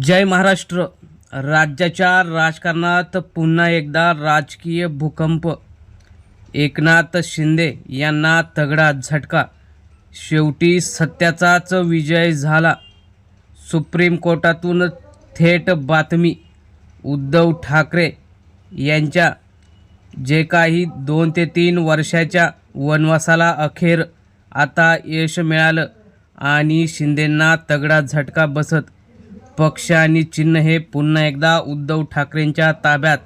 जय महाराष्ट्र. राज्याच्या राजकारणात पुन्हा एकदा राजकीय भूकंप. एकनाथ शिंदे यांना तगडा झटका. शेवटी सत्याचाच विजय झाला. सुप्रीम कोर्टातून थेट बातमी. उद्धव ठाकरे यांच्या जे काही दोन ते तीन वर्षाच्या वनवासाला अखेर आता यश मिळालं आणि शिंदेंना तगडा झटका बसत पक्ष आणि चिन्ह हे पुन्हा एकदा उद्धव ठाकरेंच्या ताब्यात.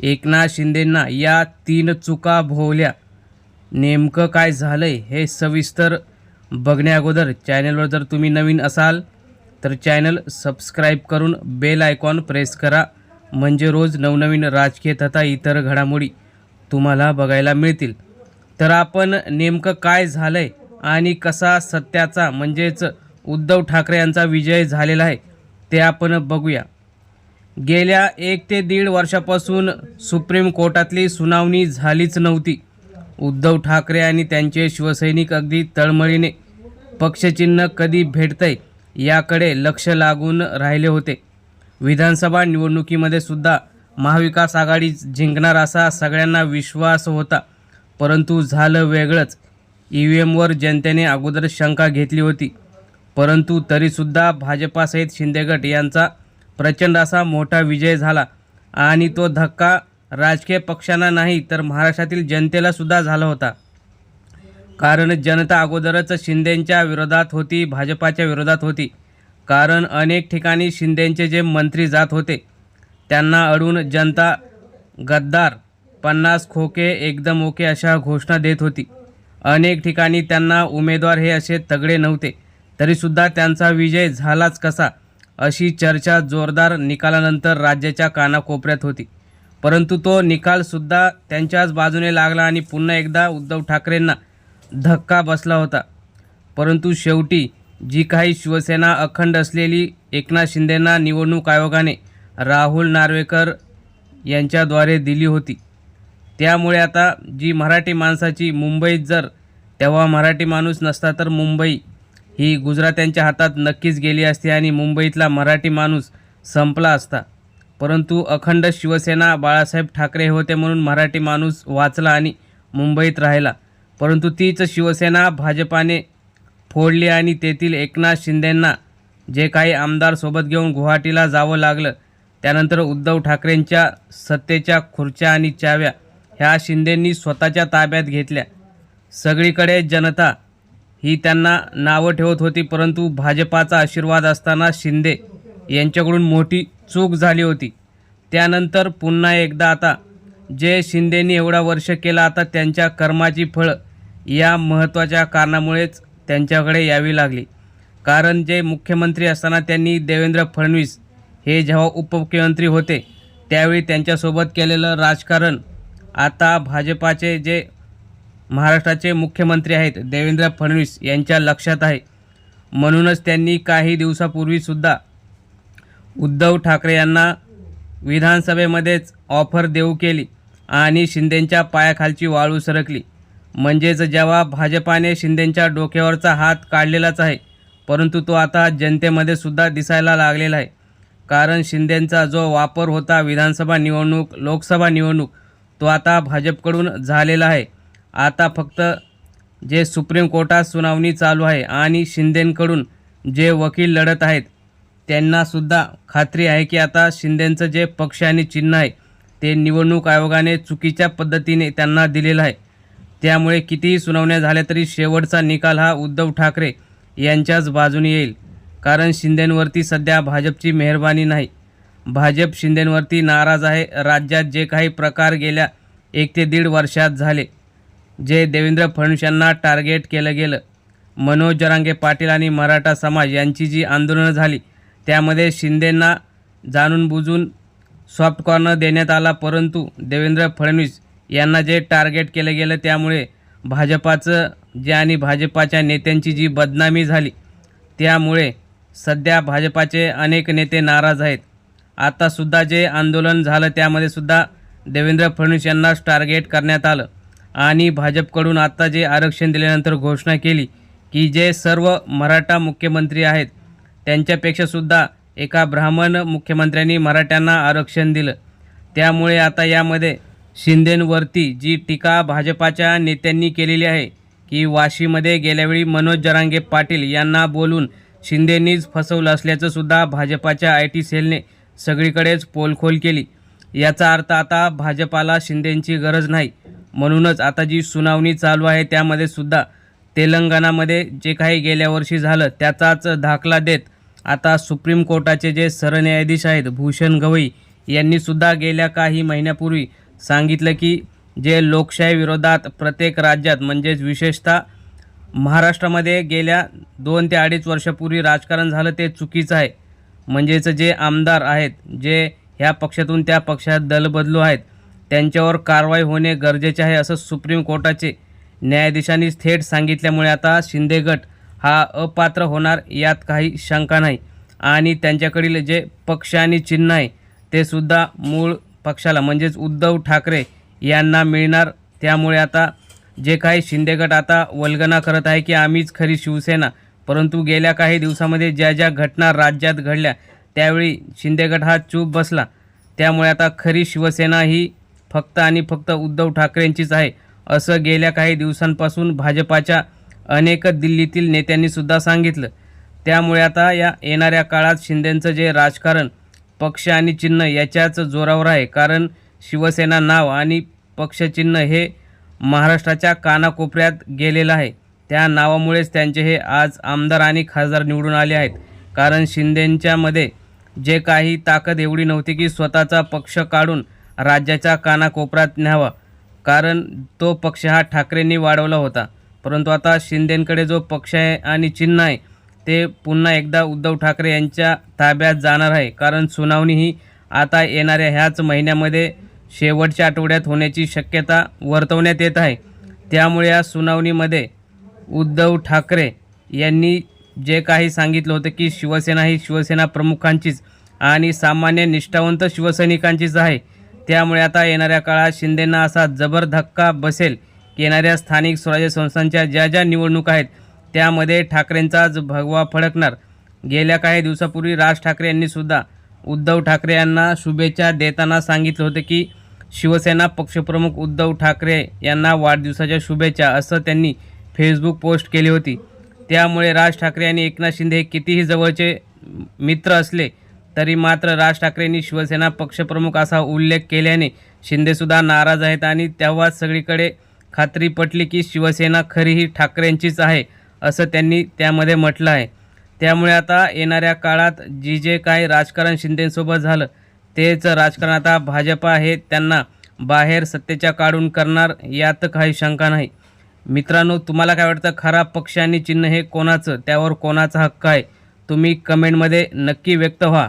एकनाथ शिंदेंना या तीन चुका भोवल्या. नेमकं काय झालंय हे सविस्तर बघण्याअगोदर चॅनलवर जर तुम्ही नवीन असाल तर चॅनल सबस्क्राईब करून बेल आयकॉन प्रेस करा. म्हणजे रोज नवनवीन राजकीय तथा इतर घडामोडी तुम्हाला बघायला मिळतील. तर आपण नेमकं काय झालं आहे आणि कसा सत्याचा म्हणजेच उद्धव ठाकरे यांचा विजय झालेला आहे ते आपण बघूया. गेल्या एक ते दीड वर्षापासून सुप्रीम कोर्टातली सुनावणी झालीच नव्हती. उद्धव ठाकरे आणि त्यांचे शिवसैनिक अगदी तळमळीने पक्षचिन्ह कधी भेटतंय याकडे लक्ष लागून राहिले होते. विधानसभा निवडणुकीमध्ये सुद्धा महाविकास आघाडी जिंकणार असा सगळ्यांना विश्वास होता. परंतु झालं वेगळंच. ई व्ही एमवर जनतेने अगोदर शंका घेतली होती. परंतु तरीसुद्धा भाजपासहित शिंदेगट यांचा प्रचंड असा मोठा विजय झाला. आणि तो धक्का राजकीय पक्षांना नाही तर महाराष्ट्रातील जनतेला सुद्धा झाला होता. कारण जनता अगोदरच शिंदेंच्या विरोधात होती भाजपाच्या विरोधात होती. कारण अनेक ठिकाणी शिंदेंचे जे मंत्री जात होते त्यांना अडून जनता गद्दार पन्नास खोके एकदम ओके अशा घोषणा देत होती. अनेक ठिकाणी त्यांना उमेदवार हे असे तगडे नव्हते. तरीसुद्धा त्यांचा विजय झालाच कसा अशी चर्चा जोरदार निकालानंतर राज्याच्या कानाकोपऱ्यात होती. परंतु तो निकालसुद्धा त्यांच्याच बाजूने लागला आणि पुन्हा एकदा उद्धव ठाकरेंना धक्का बसला होता. परंतु शेवटी जी काही शिवसेना अखंड असलेली एकनाथ शिंदेंना निवडणूक आयोगाने राहुल नार्वेकर यांच्याद्वारे दिली होती. त्यामुळे आता जी मराठी माणसाची मुंबईत जर तेव्हा मराठी माणूस नसता तर मुंबई ही गुजरात्यांच्या हातात नक्कीच गेली असती आणि मुंबईतला मराठी माणूस संपला असता. परंतु अखंड शिवसेना बाळासाहेब ठाकरे होते म्हणून मराठी माणूस वाचला आणि मुंबईत राहिला. परंतु तीच शिवसेना भाजपाने फोडली आणि तेथील एकनाथ शिंदेंना जे काही आमदार सोबत घेऊन गुवाहाटीला जावं लागलं त्यानंतर उद्धव ठाकरेंच्या सत्तेच्या खुर्च्या आणि चाव्या ह्या शिंदेंनी स्वतःच्या ताब्यात घेतल्या. सगळीकडे जनता ही त्यांना नावं ठेवत होती परंतु भाजपाचा आशीर्वाद असताना शिंदे यांच्याकडून मोठी चूक झाली होती. त्यानंतर पुन्हा एकदा आता जे शिंदेनी एवढा वर्ष केला आता त्यांच्या कर्माची फळं या महत्त्वाच्या कारणामुळेच त्यांच्याकडे यावी लागली. कारण जे मुख्यमंत्री असताना त्यांनी देवेंद्र फडणवीस हे जेव्हा उपमुख्यमंत्री होते त्यावेळी त्यांच्यासोबत केलेलं राजकारण आता भाजपाचे जे महाराष्ट्राचे मुख्यमंत्री आहेत देवेंद्र फडणवीस यांच्या लक्षात आहे. म्हणूनच त्यांनी काही दिवसापूर्वीसुद्धा उद्धव ठाकरे यांना विधानसभेमध्येच ऑफर देऊ केली आणि शिंदेंच्या पायाखालची वाळू सरकली. म्हणजेच जेव्हा भाजपाने शिंदेंच्या डोक्यावरचा हात काढलेलाच आहे परंतु तो आता जनतेमध्ये सुद्धा दिसायला लागलेला आहे. कारण शिंदेंचा जो वापर होता विधानसभा निवडणूक लोकसभा निवडणूक तो आता भाजपकडून झालेला आहे. आता फक्त जे सुप्रीम कोर्टात सुनावणी चालू आहे आणि शिंदेंकडून जे वकील लढत आहेत त्यांनासुद्धा खात्री आहे की आता शिंदेंचं जे पक्ष आणि चिन्ह आहे ते निवडणूक आयोगाने चुकीच्या पद्धतीने त्यांना दिलेलं आहे. त्यामुळे कितीही सुनावण्या झाल्या तरी शेवटचा निकाल हा उद्धव ठाकरे यांच्याच बाजूने येईल. कारण शिंदेंवरती सध्या भाजपची मेहरबानी नाही. भाजप शिंदेंवरती नाराज आहे. राज्यात जे काही प्रकार गेल्या एक ते दीड वर्षात झाले. जे देवेंद्र फडणवीस यांना टार्गेट केलं गेलं. मनोज जरांगे पाटील आणि मराठा समाज यांची जी आंदोलनं झाली त्यामध्ये शिंदेंना जाणून बुजून सॉफ्ट कॉर्नर देण्यात आला परंतु देवेंद्र फडणवीस यांना जे टार्गेट केलं गेलं त्यामुळे भाजपाचं जे आणि भाजपाच्या नेत्यांची जी बदनामी झाली त्यामुळे सध्या भाजपाचे अनेक नेते नाराज आहेत. आतासुद्धा जे आंदोलन झालं त्यामध्ये सुद्धा देवेंद्र फडणवीस यांनाच टार्गेट करण्यात आलं. आणि भाजपकडून आता जे आरक्षण दिल्यानंतर घोषणा केली की जे सर्व मराठा मुख्यमंत्री आहेत त्यांच्यापेक्षासुद्धा एका ब्राह्मण मुख्यमंत्र्यांनी मराठ्यांना आरक्षण दिलं. त्यामुळे आता यामध्ये शिंदेंवरती जी टीका भाजपाच्या नेत्यांनी केलेली आहे की वाशीमध्ये गेल्यावेळी मनोज जरांगे पाटील यांना बोलून शिंदेंनीच फसवलं असल्याचंसुद्धा भाजपाच्या आय टी सेलने सगळीकडेच पोलखोल केली. याचा अर्थ आता भाजपाला शिंदेंची गरज नाही. म्हणूनच आता जी सुनावणी चालू आहे त्यामध्ये सुद्धा तेलंगणामध्ये जे काही गेल्या वर्षी झालं त्याचाच दाखला देत आता सुप्रीम कोर्टाचे जे सरन्यायाधीश आहेत भूषण गवई यांनीसुद्धा गेल्या काही महिन्यापूर्वी सांगितलं की जे लोकशाही विरोधात प्रत्येक राज्यात म्हणजेच विशेषतः महाराष्ट्रामध्ये गेल्या दोन ते अडीच वर्षापूर्वी राजकारण झालं ते चुकीचं आहे. म्हणजेच जे आमदार आहेत जे ह्या पक्षातून त्या पक्षात दलबदलू आहेत त्यांच्यावर कारवाई होणे गरजेचे आहे असं सुप्रीम कोर्टाचे न्यायाधीशांनी थेट सांगितल्यामुळे आता शिंदे गट हा अपात्र होणार यात काही शंका नाही. आणि त्यांच्याकडील जे पक्ष आणि चिन्ह आहे ते सुद्धा मूळ पक्षाला म्हणजेच उद्धव ठाकरे यांना मिळणार. त्यामुळे आता जे काही शिंदे गट आता वल्गना करत आहे की आम्हीच खरी शिवसेना परंतु गेल्या काही दिवसामध्ये ज्या ज्या घटना राज्यात घडल्या त्यावेळी शिंदे गट हा चूप बसला. त्यामुळे आता खरी शिवसेना ही फक्त आणि फक्त उद्धव ठाकरेंचीच आहे. असं गेल्या काही दिवसांपासून भाजपाच्या अनेक दिल्लीतील नेत्यांनी सुद्धा सांगितलं. त्यामुळे आता या येणाऱ्या काळात शिंदेंचं जे राजकारण पक्ष आणि चिन्ह याच्याच जोरावर आहे. कारण शिवसेना नाव आणि पक्षचिन्ह हे महाराष्ट्राच्या कानाकोपऱ्यात गेलेलं आहे. त्या नावामुळेच त्यांचे हे आज आमदार आणि खासदार निवडून आले आहेत. कारण शिंदेंच्यामध्ये जे काही ताकद एवढी नव्हती की स्वतःचा पक्ष काढून राज्याच्या कानाकोपऱ्यात न्यावा. कारण तो पक्ष हा ठाकरेंनी वाढवला होता. परंतु आता शिंदेंकडे जो पक्ष आहे आणि चिन्ह आहे ते पुन्हा एकदा उद्धव ठाकरे यांच्या ताब्यात जाणार आहे. कारण सुनावणी ही आता येणाऱ्या ह्याच महिन्यामध्ये शेवटच्या आठवड्यात होण्याची शक्यता वर्तवण्यात येत आहे. त्यामुळे या सुनावणीमध्ये उद्धव ठाकरे यांनी जे काही सांगितलं होतं की शिवसेना ही शिवसेना प्रमुखांचीच आणि सामान्य निष्ठावंत शिवसैनिकांचीच आहे. त्यामुळे आता येणाऱ्या काळात शिंदेंना असा जबर धक्का बसेल. की येणाऱ्या स्थानिक स्वराज्य संस्थांच्या ज्या ज्या निवडणूक आहेत त्यामध्ये ठाकरेंचाच भगवा फडकणार. गेल्या काही दिवसापूर्वी राज ठाकरे यांनीसुद्धा उद्धव ठाकरे यांना शुभेच्छा देताना सांगितलं होतं की शिवसेना पक्षप्रमुख उद्धव ठाकरे यांना वाढदिवसाच्या शुभेच्छा असं त्यांनी फेसबुक पोस्ट केली होती. त्यामुळे राज ठाकरे आणि एकनाथ शिंदे हे कितीही जवळचे मित्र असले तरी मात्र राज ठाकरेंनी शिवसेना पक्षप्रमुख असा उल्लेख केल्याने शिंदेसुद्धा नाराज आहेत आणि तेव्हाच सगळीकडे खात्री पटली की शिवसेना खरी ही ठाकरेंचीच आहे असं त्यांनी त्यामध्ये म्हटलं आहे. त्यामुळे आता येणाऱ्या काळात जी जे काय राजकारण शिंदेसोबत झालं तेच राजकारण आता भाजपा हे त्यांना बाहेर सत्तेच्या काढून करणार यात काही शंका नाही. मित्रांनो तुम्हाला काय वाटतं? खरा पक्ष आणि चिन्ह हे कोणाचं? त्यावर कोणाचा हक्क आहे? तुम्ही कमेंटमध्ये नक्की व्यक्त व्हा.